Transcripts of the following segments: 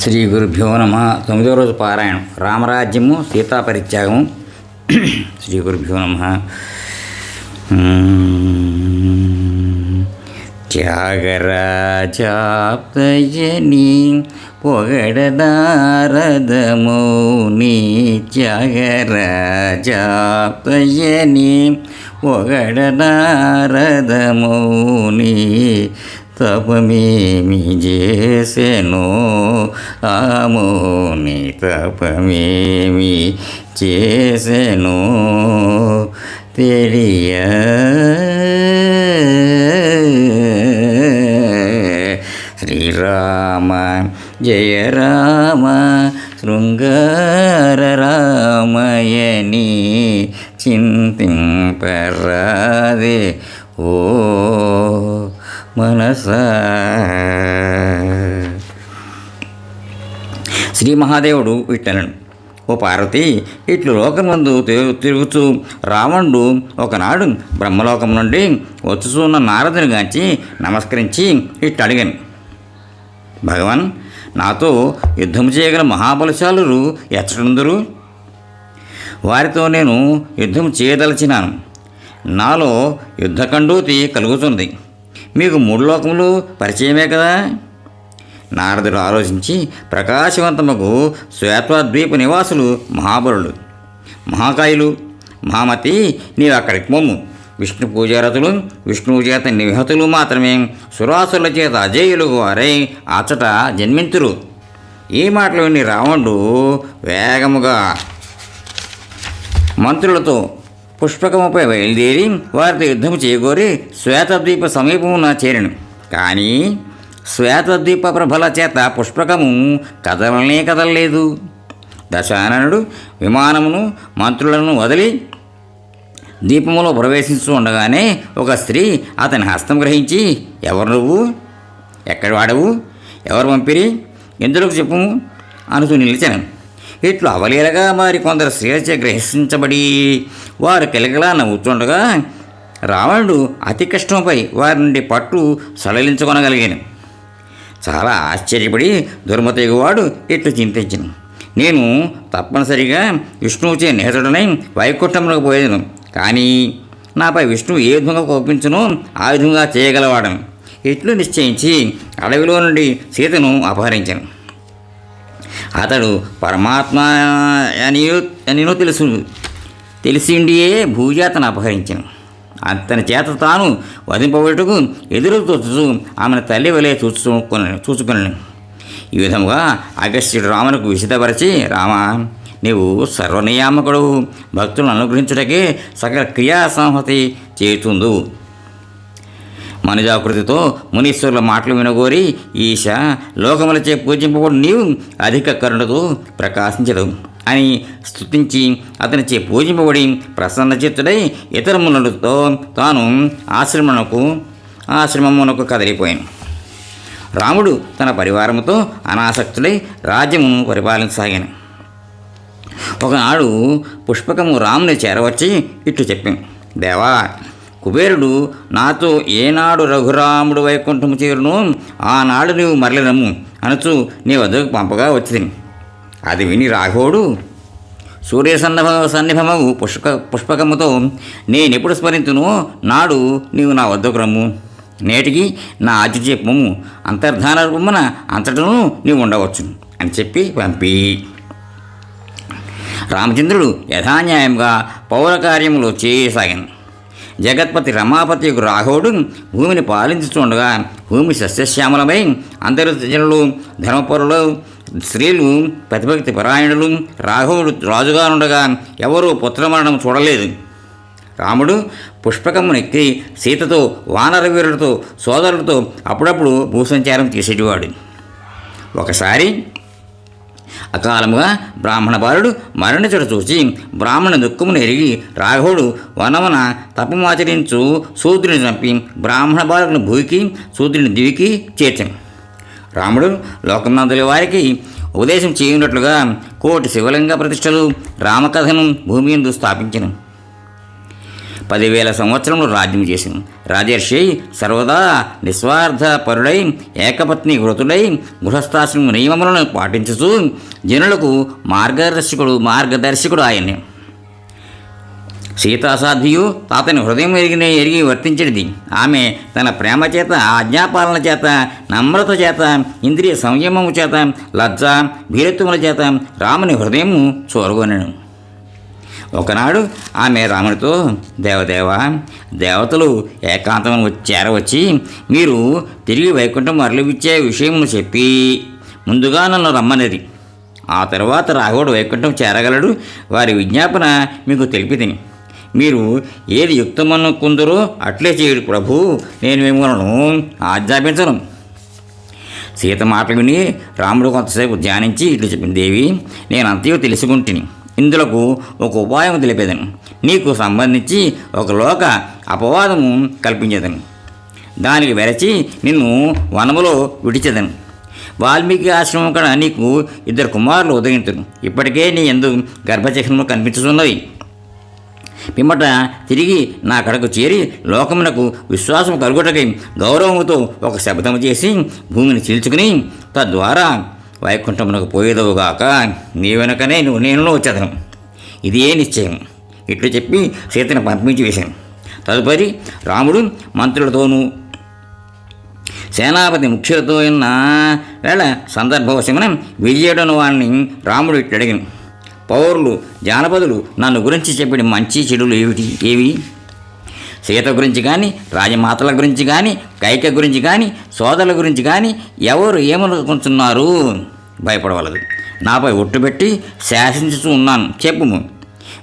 శ్రీ గురుభ్యో నమ తొమ్మిదో రోజు పారాయణం రామరాజ్యము సీతా పరిత్యాగము శ్రీ గురుభ్యో నమ త్యాగరాజాప్తయని పొగడదారదమౌని త్యాగరాజాప్తయని పొగడదారదమౌని తపమేమి చేసెను ఆమోని తపమేమి చేసెను తెలియ శ్రీరామ జయ రామ శృంగార రామయని చింతింపరాదే ఓ మనస. శ్రీ మహాదేవుడు ఇట్టనను ఓ పార్వతి ఇట్లు లోకమందు తిరుగు తిరుగుతూ రావణుడు ఒకనాడు బ్రహ్మలోకం నుండి వచ్చుచున్న నారదుని గాంచి నమస్కరించి ఇట్లు అడిగాను భగవాన్ నాతో యుద్ధం చేయగల మహాబలశాలురు ఎచ్చడుందరు వారితో నేను యుద్ధం చేయదలచినాను. నాలో యుద్ధకండూతి కలుగుతుంది. మీకు మూడు లోకములు పరిచయమే కదా? నారదుడు ఆలోచించి ప్రకాశవంతముకు శ్వేత్వద్వీప నివాసులు మహాబలుడు మహాకాయులు మహామతి నీవు అక్కడికి పొమ్ము. విష్ణు పూజారతులు విష్ణువు చేత నిహతులు మాత్రమే. సురాసుల చేత అజేయులు వారై. అచ్చట జన్మింతురు. ఈ మాటలు విని రావణుడు వేగముగా మంత్రులతో పుష్పకముపై బయలుదేరి వారితో యుద్ధము చేయగోరి శ్వేతద్వీప సమీపమున చేరను. కానీ శ్వేతద్వీప ప్రభల చేత పుష్పకము కదలనే కదలలేదు. దశాననుడు విమానమును మంత్రులను వదిలి దీపములో ప్రవేశిస్తూ ఉండగానే ఒక స్త్రీ అతని హస్తం గ్రహించి ఎవరు నువ్వు? ఎక్కడ వాడవు ఎవరు పంపిరి? ఎందుకు చెప్పు అనుతూ నిలిచాను. ఇట్లు అవలీలగా మరి కొందరు స్త్రీలచే గ్రహించబడి వారు కిలకిలా నవ్వుతుండగా రావణుడు అతి కష్టంపై వారి నుండి పట్టు సడలించుకొనగలిగాను. చాలా ఆశ్చర్యపడి దుర్మతెగువాడు ఇట్లు చింతించను. నేను తప్పనిసరిగా విష్ణువుచే నేతడనై వైకుంఠంలోకి పోయాను కానీ నాపై విష్ణువు ఏ విధంగా కోపించునో ఆ విధంగా చేయగలవాడను. ఇట్లు నిశ్చయించి అడవిలో నుండి సీతను అపహరించాను. అతడు పరమాత్మ అనియో అనినో తెలుసు. తెలిసిండియే భూజాతను అపహరించను. అతని చేత తాను వధింపబడుటకు ఎదురు చూచు ఆమెను తల్లి వలె చూచుకొని చూసుకొని ఈ విధముగా అగస్త్యుడు రామునకు విషితపరిచి రామ నీవు సర్వనియామకుడు భక్తులను అనుగ్రహించుటకే సకల క్రియా సంహతి చేతుందు మనుజాకృతితో మునీశ్వరుల మాటలు వినగోరి ఈశ లోకములచే పూజింపబడు నీవు అధిక కరుణతో ప్రకాశించదు అని స్థుతించి అతనిచే పూజింపబడి ప్రసన్నచిత్తుడై ఇతరములతో తాను ఆశ్రమమునకు ఆశ్రమమునకు కదిలిపోయాను. రాముడు తన పరివారముతో అనాసక్తుడై రాజ్యమును పరిపాలించసాగాను. ఒకనాడు పుష్పకము రాముని చేరవచ్చి ఇట్లు చెప్పాను. దేవా కుబేరుడు నాతో ఏనాడు రఘురాముడు వైకుంఠము చేరును ఆనాడు నీవు మరలినము అనచు నీ వద్దకు పంపగా వచ్చింది అది విని రాఘవుడు సూర్య సన్నభ సన్నిభమవు పుష్ప పుష్పకముతో నేనెప్పుడు స్మరించును నాడు నీవు నా వద్దకు రమ్ము. నేటికి నా ఆతిథ్య చెప్పము అంతర్ధాన రూపమున అంతటను నీవు ఉండవచ్చు అని చెప్పి పంపి. రామచంద్రుడు యథాన్యాయంగా పౌర కార్యములు చేయసాగాను. జగత్పతి రమాపతి యొక్క రాఘవుడు భూమిని పాలించుతుండగా భూమి సస్యశ్యామలమై అందరు జనులు ధర్మపరులు స్త్రీలు ప్రతిభక్తి పరాయణులు రాఘవుడు రాజుగా ఉండగా ఎవరూ పుత్రమరణం చూడలేదు. రాముడు పుష్పకమునెక్కి సీతతో వానరవీరులతో సోదరులతో అప్పుడప్పుడు భూసంచారం చేసేటివాడు. ఒకసారి అకాలముగా బ్రాహ్మణ బాలుడు మరణించడు చూసి బ్రాహ్మణ దుఃఖమును ఎరిగి రాఘవుడు వనమున తపమాచరించు శూద్రుని చంపి బ్రాహ్మణ బాలుని భూమికి శూద్రుని దివికి చేర్చాను. రాముడు లోకనాథుల వారికి ఉపదేశం చేయునట్లుగా కోటి శివలింగ ప్రతిష్టలు రామకథను భూమి స్థాపించను. పదివేల సంవత్సరములు రాజ్యం చేసింది. రాజర్షి సర్వదా నిస్వార్థ పరుడై ఏకపత్ని వృతుడై గృహస్థాశ్రమ నియమములను పాటించుతూ జనులకు మార్గదర్శకుడు మార్గదర్శకుడు ఆయన్ని సీతాసాధ్యు అతని హృదయం ఎరిగిన ఎరిగి వర్తించినది. ఆమె తన ప్రేమ చేత ఆజ్ఞాపాలన చేత నమ్రత చేత ఇంద్రియ సంయమము చేత లజ్జ భీరత్వముల చేత రాముని హృదయము చూరగొనను. ఒకనాడు ఆమె రామునితో దేవదేవ దేవతలు ఏకాంతం చేరవచ్చి మీరు తిరిగి వైకుంఠం మరలివిచ్చే విషయమును చెప్పి ముందుగా నన్ను రమ్మనేది ఆ తర్వాత రాఘవుడు వైకుంఠం చేరగలడు. వారి విజ్ఞాపన మీకు తెలిపితిని. మీరు ఏది యుక్తమనుకుందరో అట్లే చేయడు ప్రభు నేను మిమ్మల్ని ఆజ్ఞాపించను. సీత మాటలు విని రాముడు కొంతసేపు ధ్యానించి ఇట్లు చెప్పింది దేవి నేను అంతయో తెలుసుకుంటుని. ఇందులకు ఒక ఉపాయం తెలిపేదను. నీకు సంబంధించి ఒక లోక అపవాదము కల్పించేదను. దానికి వెరచి నిన్ను వనములో విడిచేదను. వాల్మీకి ఆశ్రమం కూడా నీకు ఇద్దరు కుమారులు ఉదయింతును ఇప్పటికే నీ ఎందు గర్భచక్రము కనిపించుతున్నవి పిమ్మట తిరిగి నా కడకు చేరి లోకమునకు విశ్వాసం కలుగుటకై గౌరవముతో ఒక శబ్దము చేసి భూమిని చీల్చుకుని తద్వారా వైకుంఠమునకు పోయేదవుగాక నీ వెనుకనే నువ్వు నేను వచ్చేదను. ఇదే నిశ్చయం. ఇట్లు చెప్పి సీతను పంపించి వేశాను. తదుపరి రాముడు మంత్రులతోనూ సేనాపతి ముఖ్యులతో ఉన్న వేళ సందర్భవశమున విజయుడను వాణ్ణి రాముడు ఇట్లడిగిన. పౌరులు జానపదులు నన్ను గురించి చెప్పిన మంచి చెడులు ఏమిటి? ఏవి? సీత గురించి కానీ రాజమాతల గురించి కానీ కైక గురించి కానీ సోదరుల గురించి కానీ ఎవరు ఏమనుకుంటున్నారు? భయపడవలదు. నాపై ఒట్టుబెట్టి శాసించుతూ ఉన్నాను. చెప్పుము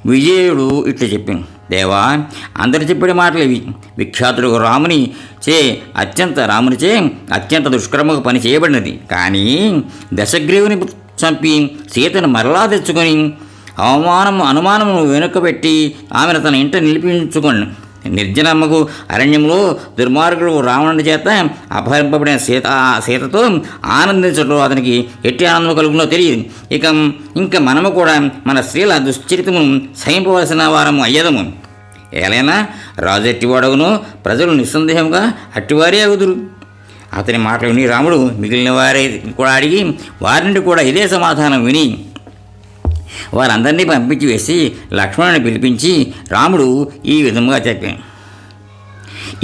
విజయుడు ఇట్లు చెప్పింది దేవా అందరు చెప్పిన మాటలు ఇవి. విఖ్యాతుడు రాముని చే అత్యంత రామునిచే అత్యంత దుష్కరముగా పని చేయబడినది. కానీ దశగ్రీవుని చంపి సీతను మరలా తెచ్చుకొని అవమానము అనుమానము వెనుకబెట్టి ఆమెను తన ఇంట నిలిపించుకొని నిర్జనమ్మకు అరణ్యంలో దుర్మార్గుడు రావణుడి చేత అపహరింపబడిన సీత సీతతో ఆనందించడం అతనికి ఎట్టి ఆనందం కలుగునో తెలియదు. ఇక ఇంకా మనము కూడా మన స్త్రీల దుశ్చరితము సహింపవలసిన వారము అయ్యదము. ఏలైనా రాజు ఎట్టివాడగును? ప్రజలు నిస్సందేహంగా అట్టివారే అగుదురు. అతని మాటలు విని రాముడు మిగిలిన వారే కూడా అడిగి వారి నుండి కూడా ఇదే సమాధానం విని వారందరినీ పంపించి వేసి లక్ష్మణుని పిలిపించి రాముడు ఈ విధముగా చెప్పాను.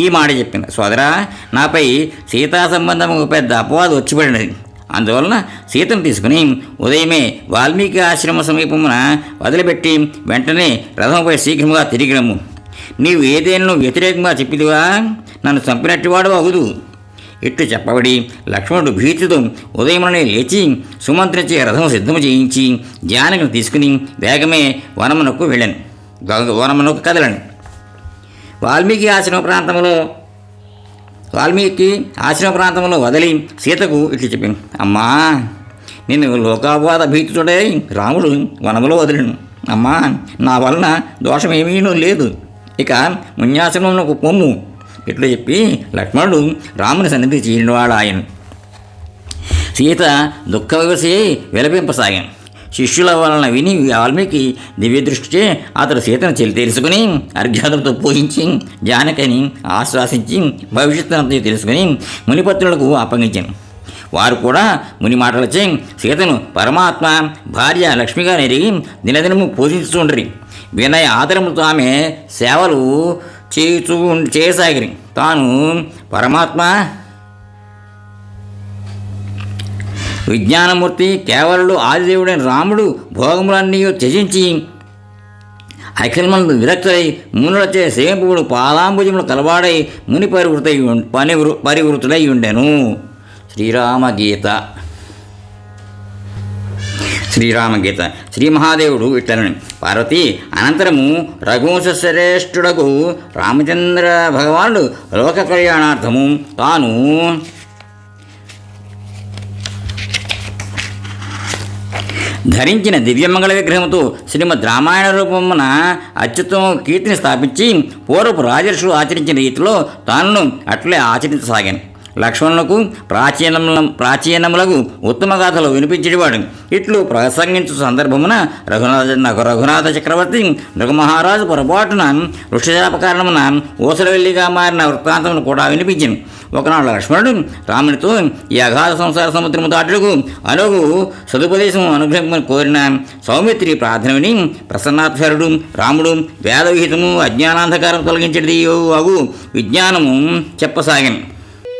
ఈ మాట చెప్పిన. సోదరా నాపై సీతా సంబంధము ఒక పెద్ద అపవాదం వచ్చిపడినది అందువలన సీతను తీసుకుని ఉదయమే వాల్మీకి ఆశ్రమ సమీపమున వదిలిపెట్టి వెంటనే రథంపై శీఘ్రముగా తిరిగినము. నీవు ఏదైనా వ్యతిరేకంగా చెప్పిదివా? నన్ను చంపినట్టువాడు అవుదు. ఇట్టు చెప్పబడి లక్ష్మణుడు భీతితో ఉదయమునే లేచి సుమంత్రిచే రథం సిద్ధము చేయించి జానకిని తీసుకుని వేగమే వనమునకు వెళ్ళాను. గ- వనమునకు కదలను. వాల్మీకి ఆశ్రమ ప్రాంతంలో వాల్మీకి ఆశ్రమ ప్రాంతంలో వదిలి సీతకు ఇట్లు చెప్పింది అమ్మా నేను లోకాపవాద భీతుడై రాముడు వనములో వదిలిను. అమ్మా నా వలన దోషమేమీనూ లేదు. ఇక మున్యాశ్రమమునకు పొమ్ము ఇట్లు చెప్పి లక్ష్మణుడు రాముని సన్నిధి చేరినవాడు ఆయన సీత దుఃఖ వివసి విలపింపసాగాను శిష్యుల వలన విని వాల్మీకి దివ్య దృష్టిచే అతడు సీతను చెల్లి తెలుసుకుని అర్ఘ్యాతంతో పూజించి జానకని ఆశ్వాసించి భవిష్యత్తునంతా తెలుసుకుని మునిపత్రులకు అప్పగించాను వారు కూడా ముని మాటలచే సీతను పరమాత్మ భార్య లక్ష్మిగా ఎరిగి దినదినము పూజించుతుండ్రి వినయ ఆదరముతో ఆమె సేవలు చేయుచూ చేయసాగిరి తాను పరమాత్మ. విజ్ఞానమూర్తి కేవలుడు ఆదిదేవుడైన రాముడు భోగములన్నీ త్యజించి అఖిలమందు విరక్తులై మునులచే సేపుడు పాలాంబుజములు కలవాడై ముని పరివృతై పని పరివృతుడై పరివృతులై ఉండెను. శ్రీరామగీత. శ్రీరామగీత. శ్రీ మహాదేవుడు ఇట్లను పార్వతి అనంతరము రఘువంశ శ్రేష్ఠుడకు రామచంద్ర భగవానుడు లోక కళ్యాణార్థము తాను ధరించిన దివ్యమంగళ విగ్రహంతో శ్రీమద్ రామాయణ రూపమున అత్యుత్తమ కీర్తిని స్థాపించి పూర్వపు రాజర్షులు ఆచరించిన రీతిలో తాను అట్లే ఆచరించసాగాను. లక్ష్మణులకు ప్రాచీనముల ప్రాచీనములకు ఉత్తమ గాథలు వినిపించేవాడు. ఇట్లు ప్రసంగించు సందర్భమున రఘునాథ రఘునాథ చక్రవర్తి నృగమహారాజు పొరపాటున వృక్షశాప కారణమున ఊసరవెల్లిగా మారిన వృత్తాంతమును కూడా వినిపించింది ఒకనాడు లక్ష్మణుడు రామునితో ఈ అగాధ సంసార సముద్రము దాటులకు అనుగు సదుపదేశం అనుగ్రహం కోరిన సౌమిత్రి ప్రార్థనవిని ప్రసన్నాధ్వరుడు రాముడు వేదవిహితము అజ్ఞానాంధకారం తొలగించేది అగు విజ్ఞానము చెప్పసాగింది